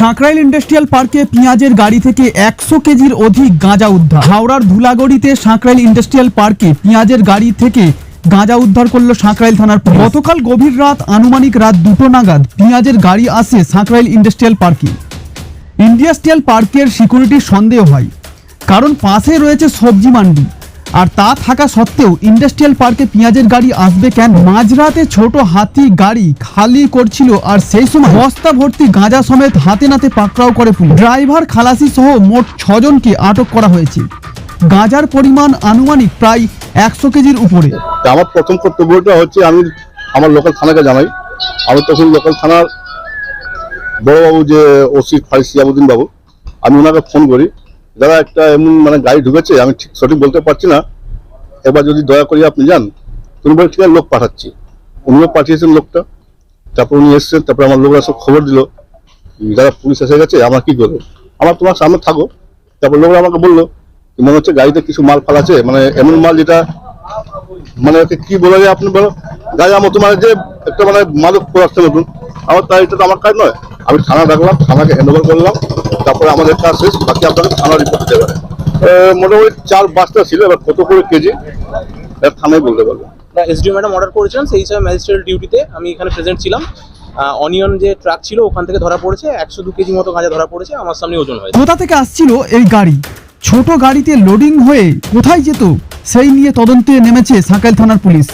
Sankrail industrial পার্কে পেঁয়াজের গাড়ি থেকে একশো কেজির অধিক গাঁজা উদ্ধার। হাওড়ার ধুলাগড়িতে সাঁকরাইল ইন্ডাস্ট্রিয়াল পার্কে পেঁয়াজের গাড়ি থেকে গাঁজা উদ্ধার করল সাঁকরাইল থানার। গতকাল গভীর রাত আনুমানিক রাত দুটো নাগাদ পেঁয়াজের গাড়ি আসে সাঁকরাইল ইন্ডাস্ট্রিয়াল পার্কে। ইন্ডাস্ট্রিয়াল পার্কের সিকিউরিটির সন্দেহ হয়, কারণ পাশে রয়েছে সবজি মান্ডি। আর তা থাকা সত্ত্বেও ইন্ডাস্ট্রিয়াল পার্কে পেঁয়াজের গাড়ি আসবে কেন? মাঝরাতে ছোট হাতি গাড়ি খালি করছিল আর সেই সময় বস্তা ভর্তি গাঁজা সমেত হাতে নাতে পাকড়াও করে পুলিশ। ড্রাইভার খালাসি সহ মোট ছজনকে আটক করা হয়েছে। গাঁজার পরিমাণ আনুমানিক প্রায় একশো কেজির উপরে। আমার প্রথম কর্তব্যটা হচ্ছে আমি আমার লোকাল থানাকে জানাই। আমি তখন লোকাল থানার বড়বাবু যে ওসি সিয়াবুদ্দিন বাবু, আমি ওনাকে ফোন করি। দাদা, একটা এমন মানে গাড়ি ঢুকেছে, আমি ঠিক সঠিক বলতে পারছি না। এবার যদি দয়া করে আপনি যান, তুমি বলে ঠিক আছে, লোক পাঠাচ্ছি। উনিও পাঠিয়েছেন লোকটা। তারপর উনি এসছেন, তারপর আমার লোকরা সব খবর দিল। যারা পুলিশ এসে গেছে, আমার কি করব? আমার তোমার সামনে থাকো। তারপর লোকরা আমাকে বলল মনে হচ্ছে গাড়িতে কিছু মাল ফাল আছে। মানে এমন মাল যেটা মানে কি বলা যায় আপনি বলো? গাড়ি আমার তোমার যে একটা মানে মাদক পদার্থের মতন। আমার তাই, এটা তো আমার কাজ নয়। আমি থানা ডাকলাম, থানাকে হ্যান্ড করলাম। তারপরে আমাদের কাজ শেষ বাকি আপনাকে থানা রিপোর্ট দিতে পারে আহ, মোটামুটি চার পাঁচটা ছিল এবার কত করে কেজি? এটা থানায় বলতে পারব। এসডিও ম্যাডাম অর্ডার করেছিলেন সেই হিসাবে ম্যাজিস্ট্রেট ডিউটিতে আমি এখানে প্রেজেন্ট ছিলাম। অনিয়ন যে ট্রাক ছিল ওখান থেকে ধরা পড়েছে একশো দু কেজি মতো গাঁজা ধরা পড়েছে আমার সামনে ওজন হয়েছে। কোথা থেকে আসছিল এই গাড়ি? ছোট গাড়িতে লোডিং হয়ে কোথায় যেত? সেই নিয়ে তদন্তে নেমেছে সাঁকাইল থানার পুলিশ।